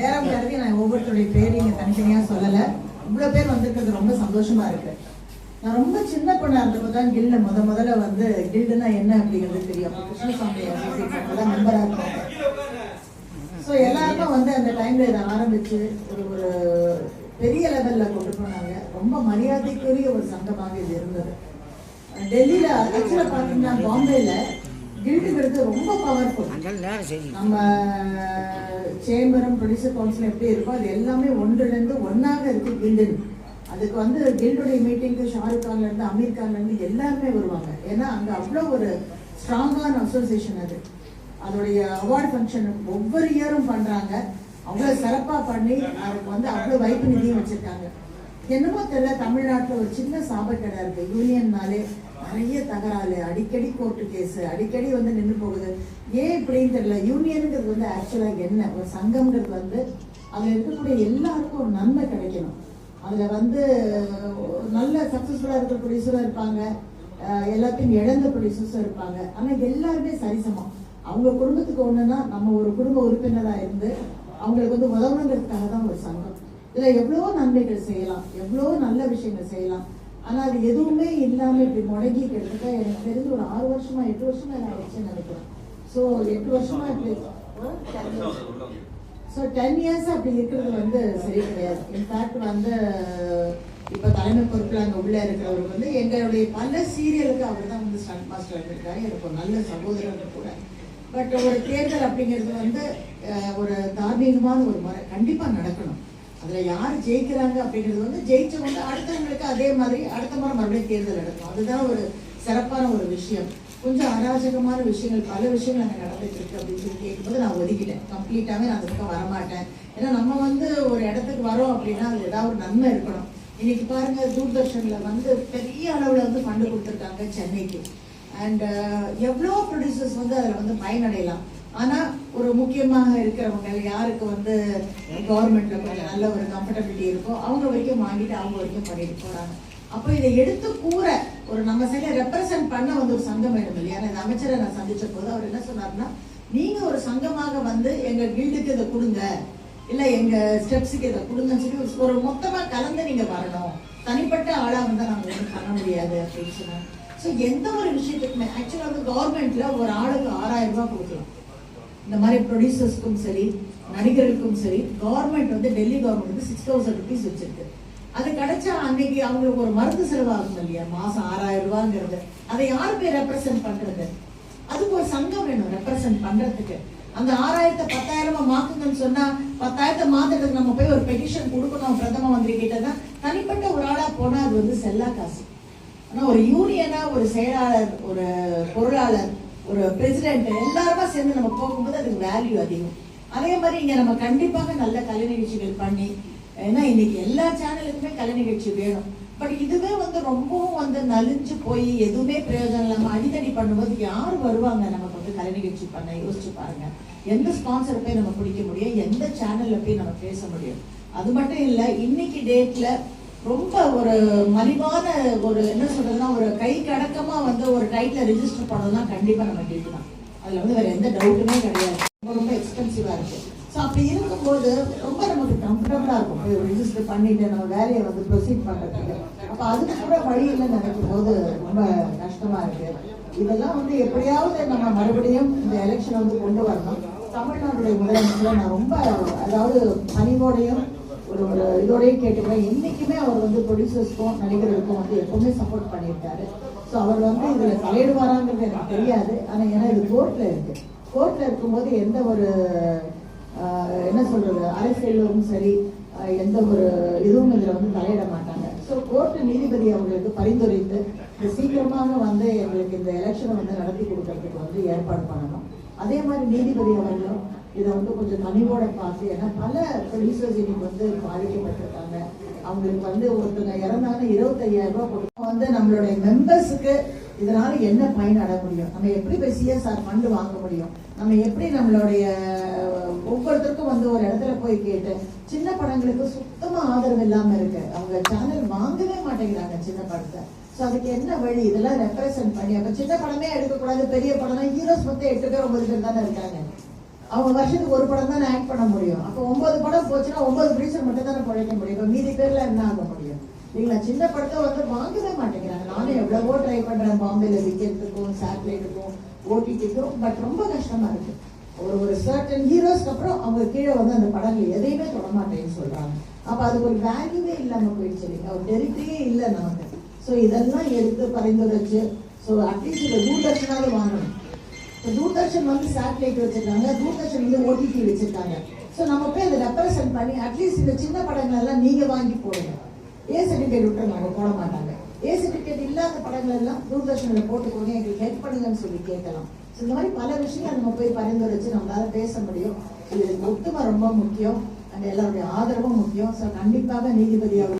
நேரம் கருதி நான் ஒவ்வொருத்தருடைய பேர் இங்க தனித்தனியா சொல்லல. இவ்வளவு பேர் வந்திருக்கிறது ரொம்ப சந்தோஷமா இருக்கு. நான் ரொம்ப சின்ன பொண்ணா இருந்தப்போ தான் கில்ல முத முதல்ல வந்து கில்டுனா என்ன அப்படிங்கிறது தெரியும். கிருஷ்ணசாமி அசோசியேஷன் இருக்காங்க ஸோ எல்லாருக்கும் வந்து அந்த டைம்ல இதை ஆரம்பிச்சு ஒரு ஒரு பெரிய லெவல்ல கொண்டு போனாங்க. ரொம்ப மரியாதைக்குரிய ஒரு சங்கமாக இது இருந்தது. டெல்லியில ஆக்சுவலாக பார்த்தீங்கன்னா பாம்பேல கில்டுங்கிறது ரொம்ப பவர்ஃபுல் நம்ம சேம்பரம் ப்ரொடியூசர் கவுன்சில் எப்படி இருக்கோ அது எல்லாமே ஒன்றிலிருந்து ஒன்னாக இருக்கு கில்டு அதுக்கு வந்து கில்டுடைய மீட்டிங்க்கு ஷாருக் கான்ல இருந்து அமீர் கான்ல இருந்து எல்லாருமே வருவாங்க. ஏன்னா அங்க அவ்வளோ ஒரு ஸ்ட்ராங்கான அசோசியேஷன் அது. அதோடைய அவார்ட் ஃபங்க்ஷன் ஒவ்வொரு இயரும் பண்றாங்க. அவ்வளோ சிறப்பா பண்ணி அதுக்கு வந்து அவ்வளோ வைப்பு நிதியும் வச்சிருக்காங்க. என்னமோ தெரியல தமிழ்நாட்டில் ஒரு சின்ன சாபக்கடை இருக்கு. யூனியன்னாலே நிறைய தகராறு அடிக்கடி கோர்ட்டு கேஸ் அடிக்கடி வந்து நின்று போகுது. ஏன் இப்படின்னு தெரியல. யூனியனுங்கிறது வந்து ஆக்சுவலாக என்ன? ஒரு சங்கம்ங்கிறது வந்து அதில் இருக்கக்கூடிய எல்லாருக்கும் ஒரு நன்மை கிடைக்கணும். அதில் வந்து நல்ல சக்ஸஸ்ஃபுல்லாக இருக்கிற ப்ரொடியூசரும் இருப்பாங்க. எல்லாத்தையும் இழந்த ப்ரொடியூசர்ஸும் இருப்பாங்க. ஆனால் எல்லாருமே சரிசமம். அவங்க குடும்பத்துக்கு ஒன்றுனா நம்ம ஒரு குடும்ப உறுப்பினராக இருந்து அவங்களுக்கு வந்து உதவணுங்கிறதுக்காக தான் ஒரு சங்கம். இதுல எவ்வளவோ நன்மைகள் செய்யலாம். எவ்வளவோ நல்ல விஷயங்கள் செய்யலாம். ஆனா அது எதுவுமே இல்லாம இப்படி முடங்கி கிட்டத்தட்ட எனக்கு தெரிஞ்சு ஒரு ஆறு வருஷமா எட்டு வருஷமா நான் ஆயிடுச்சுன்னு நினைக்கிறேன். ஸோ எட்டு வருஷமா இப்படி ஸோ டென் இயர்ஸ் அப்படி இருக்கிறது வந்து சரி கிடையாது. இன்ஃபேக்ட் வந்து இப்போ தலைமை பொறுப்பில் அங்கே உள்ளே இருக்கிறவர் வந்து எங்களுடைய பல சீரியலுக்கு அவர் தான் வந்து ஸ்டண்ட் மாஸ்டர் இருந்திருக்காரு எனக்கு ஒரு நல்ல சகோதரர் கூட. பட் ஒரு தேர்தல் அப்படிங்கிறது வந்து ஒரு தார்மீகமான ஒரு முறை. கண்டிப்பாக நடக்கணும். அதில் யார் ஜெயிக்கிறாங்க அப்படிங்கிறது வந்து ஜெயிச்சவங்க அடுத்தவங்களுக்கு அதே மாதிரி அடுத்த முறை மறுபடியும் தேர்தல் நடக்கும். அதுதான் ஒரு சிறப்பான ஒரு விஷயம். கொஞ்சம் அராஜகமான விஷயங்கள் பல விஷயங்கள் அங்கே நடந்துட்டு இருக்கு அப்படின்னு சொல்லி கேட்கும்போது நான் ஒதுக்கிட்டேன். கம்ப்ளீட்டாகவே நான் அந்த பக்கம் வரமாட்டேன். ஏன்னா நம்ம வந்து ஒரு இடத்துக்கு வரோம் அப்படின்னா அது ஏதாவது ஒரு நன்மை இருக்கணும். இன்னைக்கு பாருங்க தூர்தர்ஷனில் வந்து பெரிய அளவில் வந்து ஃபண்டு கொடுத்துருக்காங்க சென்னைக்கு. அண்ட் எவ்வளோ ப்ரொடியூசர்ஸ் வந்து அதில் வந்து பயனடையலாம். ஆனா ஒரு முக்கியமாக இருக்கிறவங்க யாருக்கு வந்து கவர்மெண்ட்ல கொஞ்சம் நல்ல ஒரு கம்ஃபர்டபிலிட்டி இருக்கோ அவங்க வரைக்கும் வாங்கிட்டு அவங்க வரைக்கும் பண்ணிட்டு போறாங்க. அப்போ இதை எடுத்து கூற ஒரு நம்ம சைட ரெப்ரசன்ட் பண்ண வந்து ஒரு சங்கம் வேணும் இல்லையா? இந்த அமைச்சரை நான் சந்திச்ச போது அவர் என்ன சொன்னாருன்னா நீங்க ஒரு சங்கமாக வந்து எங்க கில்டுக்கு இதை கொடுங்க. இல்ல எங்க ஸ்டெப்ஸுக்கு இதை கொடுங்கன்னு சொல்லி ஒரு- ஒரு மொத்தமா கலந்து நீங்க வரணும். தனிப்பட்ட ஆளா வந்து நாங்க ஒன்றும் பண்ண முடியாது அப்படின்னு சொன்னாங்க. ஸோ எந்த ஒரு விஷயத்துக்குமே ஆக்சுவலாக வந்து கவர்மெண்ட்ல ஒரு ஆளுக்கு ஆறாயிரம் ரூபாய் கொடுக்கலாம். இந்த மாதிரி ப்ரொடியூசர்ஸ்க்கும் சரி நடிகர்களுக்கும் சரி கவர்மெண்ட் வந்து டெல்லி கவர்மெண்ட் வந்து சிக்ஸ் தௌசண்ட் ருபீஸ் வச்சிருக்கு. அது கிடைச்சா அன்னைக்கு அவங்களுக்கு ஒரு மருந்து செலவாகும் இல்லையா? மாசம் ஆறாயிரம் ரூபாங்கிறது. அதை யார் போய் ரெப்ரசென்ட் பண்றது? அதுக்கு ஒரு சங்கம் வேணும் ரெப்ரசென்ட் பண்றதுக்கு. அந்த ஆறாயிரத்தை பத்தாயிரமா மாத்துங்கன்னு சொன்னா பத்தாயிரத்தை மாத்துறதுக்கு நம்ம போய் ஒரு பெட்டிஷன் கொடுக்கணும் பிரதம மந்திரி கிட்ட தான் தனிப்பட்ட ஒரு ஆளா போனா அது வந்து செல்லா காசு. ஆனா ஒரு யூனியனா ஒரு செயலாளர் ஒரு பொருளாளர் ஒரு பிரசிடென்ட் எல்லாருமா சேர்ந்து நம்ம போகும்போது அதுக்கு வேல்யூ அதிகம். அதே மாதிரி இங்க நம்ம கண்டிப்பாக நல்ல கலை நிகழ்ச்சிகள் பண்ணி ஏன்னா இன்னைக்கு எல்லா சேனலுக்குமே கலை நிகழ்ச்சி வேணும். பட் இதுவே வந்து ரொம்பவும் வந்து நலிஞ்சு போய் எதுவுமே பிரயோஜனம் இல்லாம அடிதடி பண்ணும்போது யார் வருவாங்க? நமக்கு வந்து கலை நிகழ்ச்சி பண்ண யோசிச்சு பாருங்க. எந்த ஸ்பான்சர் போய் நம்ம பிடிக்க முடியும்? எந்த சேனல்ல போய் நம்ம பேச முடியும்? அது மட்டும் இல்லை இன்னைக்கு டேட்ல ரொம்ப ஒரு மலிவான ஒரு என்ன சொல்றதுன்னா ஒரு கை கடக்கமா வந்து ஒரு டைட்டில் ரிஜிஸ்டர் பண்ணணும்னா கண்டிப்பா நம்ம கேட்டு தான் அதுல வந்து வேற எந்த டவுட்டுமே கிடையாது. ரொம்ப ரொம்ப எக்ஸ்பென்சிவா இருக்கு. ஸோ அப்படி இருக்கும்போது ரொம்ப நமக்கு கம்ஃபர்டபுளா இருக்கும். போய் ரிஜிஸ்டர் பண்ணிட்டு நம்ம வேலையை வந்து ப்ரொசீட் பண்றதுக்கு. அப்ப அதுக்கு கூட வழி இல்லைன்னு நினைக்கும் போது ரொம்ப கஷ்டமா இருக்கு. இதெல்லாம் வந்து எப்படியாவது நம்ம மறுபடியும் இந்த எலெக்ஷனை வந்து கொண்டு வரணும். தமிழ்நாட்டுடைய முதலமைச்சரை நான் ரொம்ப அதாவது பணிவோடையும் ஒரு ஒரு இதோடய கேட்டுக்கிறேன் என்னைக்குமே அவர் வந்து ப்ரொடியூசர்ஸ்க்கும் நடிகர்களுக்கும் வந்து எப்பவுமே சப்போர்ட் பண்ணியிருக்காரு. ஸோ அவர் வந்து இதில் தலையிடுவாராங்கிறது எனக்கு தெரியாது. ஆனால் ஏன்னா இது கோர்ட்டில் இருக்கு. கோர்ட்டில் இருக்கும்போது எந்த ஒரு என்ன சொல்றது அரசியலும் சரி எந்த ஒரு இதுவும் இதில் வந்து தலையிட மாட்டாங்க. ஸோ கோர்ட்டு நீதிபதி அவங்களுக்கு பரிந்துரைத்து சீக்கிரமாக வந்து எங்களுக்கு இந்த எலெக்ஷனை வந்து நடத்தி கொடுக்கறதுக்கு வந்து ஏற்பாடு பண்ணணும். அதே மாதிரி நீதிபதி அவர்களும் இதை வந்து கொஞ்சம் கனிவோட பார்த்து ஏன்னா பல ப்ரொடியூசர்ஸ் இன்னைக்கு வந்து பாதிக்கப்பட்டிருக்காங்க. அவங்களுக்கு வந்து ஒருத்தங்க இறந்தாலும் இருபத்தையாயிரம் ரூபாய் கொடுக்கும் வந்து நம்மளுடைய மெம்பர்ஸுக்கு இதனால என்ன பயன் அடைய முடியும்? நம்ம எப்படி போய் சிஎஸ்ஆர் ஃபண்டு வாங்க முடியும்? நம்ம எப்படி நம்மளுடைய ஒவ்வொருத்தருக்கும் வந்து ஒரு இடத்துல போய் கேட்டு சின்ன படங்களுக்கு சுத்தமா ஆதரவு இல்லாம இருக்கு. அவங்க சேனல் வாங்கவே மாட்டேங்கிறாங்க சின்ன படத்தை. ஸோ அதுக்கு என்ன வழி? இதெல்லாம் ரெப்ரசன்ட் பண்ணி அப்ப சின்ன படமே எடுக்கக்கூடாது பெரிய படம் ஹீரோஸ் மொத்தம் எட்டு பேர் ஒன்பது பேர் தானே இருக்காங்க. அவங்க வருஷத்துக்கு ஒரு படம் தான் ஆக்ட் பண்ண முடியும். அப்போ ஒன்பது படம் போச்சுன்னா ஒன்பது ப்ரொடியூசர் மட்டும் தானே பழைக்க முடியும். இப்போ மீதி பேர்ல என்ன ஆக முடியும்? இல்லைங்களா சின்ன படத்தை வந்து வாங்கவே மாட்டேங்கிறாங்க. நானும் எவ்வளவோ ட்ரை பண்றேன். பாம்பேல விற்கிறதுக்கும் சேட்டலைட்டுக்கும் ஓடிடிக்கும் பட் ரொம்ப கஷ்டமா இருக்கு. ஒரு ஒரு சர்டன் ஹீரோஸ்க்கு அப்புறம் அவங்க கீழே வந்து அந்த படங்கள் எதையுமே தொட மாட்டேன்னு சொல்றாங்க. அப்ப அதுக்கு ஒரு வேல்யூவே இல்லாம போயிடுச்சு இல்லைங்களா? ஒரு டெரிட்டரியே இல்லை நமக்கு ஸோ இதெல்லாம் எடுத்து பரிந்துரைச்சு ஸோ அட்லீஸ்ட் இந்த தூர்தர்ஷனாவது வாங்கணும். இப்போ தூர்தர்ஷன் வந்து சேட்டலைட் வச்சிருக்காங்க. தூர்தர்ஷன் வந்து ஓடிடி வச்சிருக்காங்க. ஸோ நம்ம போய் அதை ரெப்ரசன்ட் பண்ணி அட்லீஸ்ட் இந்த சின்ன படங்கள் எல்லாம் நீங்க வாங்கி போடுங்க. ஏ சர்டிஃபிகேட் விட்டுருங்க அவங்க போட மாட்டாங்க. ஏ சர்டிஃபிகேட் இல்லாத படங்கள் எல்லாம் தூர்தர்ஷனில் போட்டுக்கோங்க எங்களுக்கு ஹெல்ப் பண்ணுங்கன்னு சொல்லி கேட்கலாம். ஸோ இந்த மாதிரி பல விஷயங்கள் நம்ம போய் பரிந்துரைச்சு நம்மளால பேச முடியும். இது ஒத்துமை ரொம்ப முக்கியம். அண்ட் எல்லாருடைய ஆதரவும் முக்கியம். ஸோ கண்டிப்பாக நீதிபதி அவர்